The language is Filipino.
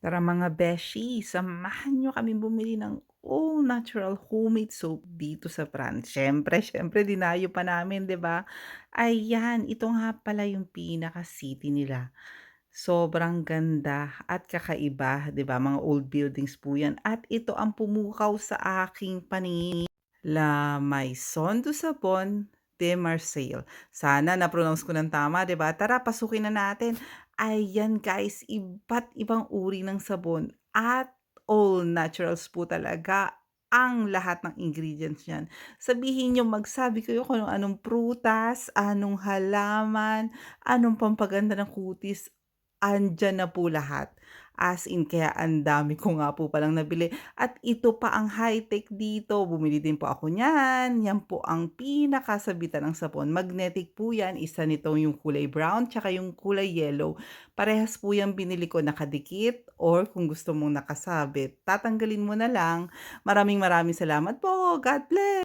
Tara mga beshi, samahan niyo kaming bumili ng all natural homemade soap dito sa France. Siyempre, siyempre dinayo pa namin, 'di ba? Ayan, ito nga pala yung pinaka-city nila. Sobrang ganda at kakaiba, 'di ba? Mga old buildings po 'yan at ito ang pumukaw sa aking paningin. La Maison du Sabon de Marseille. Sana na-pronounce ko ng tama, 'di ba? Tara, pasukin na natin. Ayan guys, iba't ibang uri ng sabon at all naturals po talaga ang lahat ng ingredients niyan. Sabihin niyo, magsabi kayo kung anong prutas, anong halaman, anong pampaganda ng kutis, andiyan na po lahat. As in, kaya ang dami ko nga po palang nabili. At ito pa ang high-tech dito. Bumili din po ako niyan. Yan po ang pinakasabitan ng sapon. Magnetic po yan. Isa nito yung kulay brown, tsaka yung kulay yellow. Parehas po yung binili ko nakadikit or kung gusto mong nakasabit, tatanggalin mo na lang. Maraming maraming salamat po. God bless!